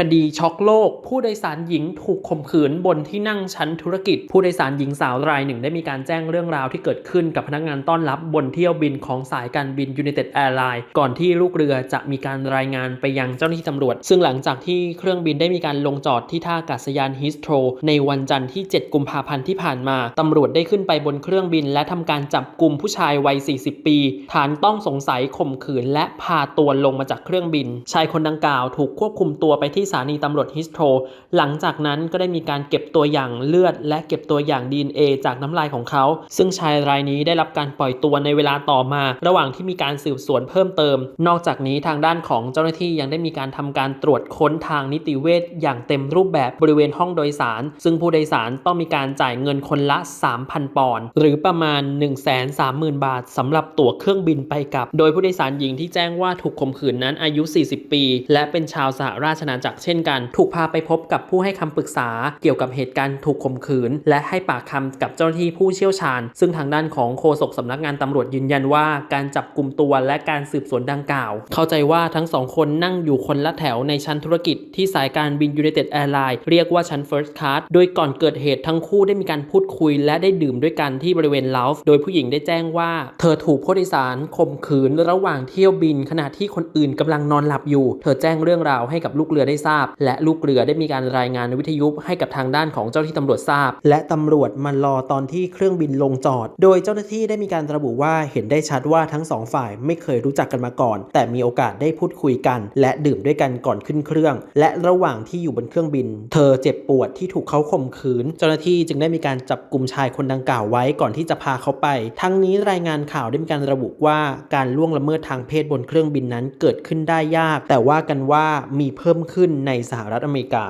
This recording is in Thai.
คดีช็อกโลก ผู้โดยสารหญิงถูกข่มขืนบนที่นั่งชั้นธุรกิจ ผู้โดยสารหญิงสาวรายหนึ่ง ได้มีการแจ้งเรื่องราวที่เกิดขึ้นกับพนักงานต้อนรับบนเที่ยวบินของสายการบิน United Airlines ก่อนที่ลูกเรือจะมีการรายงานไปยังเจ้าหน้าที่ตำรวจ ซึ่งหลังจากที่เครื่องบินได้มีการลงจอดที่ท่าอากาศยานฮิสโตรในวันจันทร์ที่ 7 กุมภาพันธ์ที่ผ่านมาตำรวจได้ขึ้นไปบนเครื่องบิน และทำการจับกลุ่มผู้ชายวัย 40 ปี ฐานต้องสงสัยข่มขืน และพาตัวลงมาจากเครื่องบิน ชายคนดังกล่าวถูกควบคุมตัวไปที่สถานีตำรวจฮิสโตรหลังจากนั้นก็ได้มีการเก็บตัวอย่างเลือด และเก็บตัวอย่าง DNA จากน้ำลายของเขา ซึ่งชายรายนี้ได้รับการปล่อยตัวในเวลาต่อมา ระหว่างที่มีการสืบสวนเพิ่มเติม นอกจากนี้ทางด้านของเจ้าหน้าที่ยังได้มีการทำการตรวจค้นทางนิติเวชอย่างเต็มรูปแบบบริเวณห้องโดยสาร ซึ่งผู้โดยสารต้องมีการจ่ายเงินคนละ 3,000 ปอนด์หรือประมาณ 130,000 บาทสำหรับตั๋วเครื่องบินไปกลับ โดยผู้โดยสารหญิงที่แจ้งว่าถูกข่มขืนนั้นอายุ 40 ปี และเป็นชาวสหราชอาณาจักรเช่นกัน ถูกพาไปพบกับผู้ให้คำปรึกษาเกี่ยวกับเหตุการณ์ถูกข่มขืน และให้ปากคำกับเจ้าหน้าที่ผู้เชี่ยวชาญ ซึ่งทางด้านของโฆษกสำนักงานตำรวจยืนยันว่า การจับกลุ่มตัวและการสืบสวนดังกล่าว เข้าใจว่าทั้งสองคนนั่งอยู่คนละแถวในชั้นธุรกิจที่สายการบิน United Airlines เรียกว่าชั้น First Class โดยก่อนเกิดเหตุทั้งคู่ได้มีการพูดคุย และได้ดื่มด้วยกันที่บริเวณลาฟโดยผู้หญิงได้แจ้งว่า เธอถูกผู้โดยสารข่มขืนระหว่างเที่ยวบิน ขณะที่คนอื่นกำลังนอนหลับอยู่ เธอแจ้งเรื่องราวให้กับลูกเรือได้ทราบ และลูกเรือได้มีการรายงานวิทยุให้กับทางด้านของเจ้าหน้าที่ตำรวจทราบ และตำรวจมารอตอนที่เครื่องบินลงจอด โดยเจ้าหน้าที่ได้มีการระบุว่าเห็นได้ชัดว่าทั้งสองฝ่ายไม่เคยรู้จักกันมาก่อน แต่มีโอกาสได้พูดคุยกัน และดื่มด้วยกันก่อนขึ้นเครื่อง และระหว่างที่อยู่บนเครื่องบิน เธอเจ็บปวดที่ถูกเขาข่มขืน เจ้าหน้าที่จึงได้มีการจับกลุ่มชายคนดังกล่าวไว้ก่อนที่จะพาเขาไป ทั้งนี้รายงานข่าวได้มีการระบุว่าการล่วงละเมิดทางเพศบนเครื่องบินนั้นเกิดขึ้นได้ยาก แต่ว่ากันว่ามีเพิ่มขึ้นในสหรัฐอเมริกา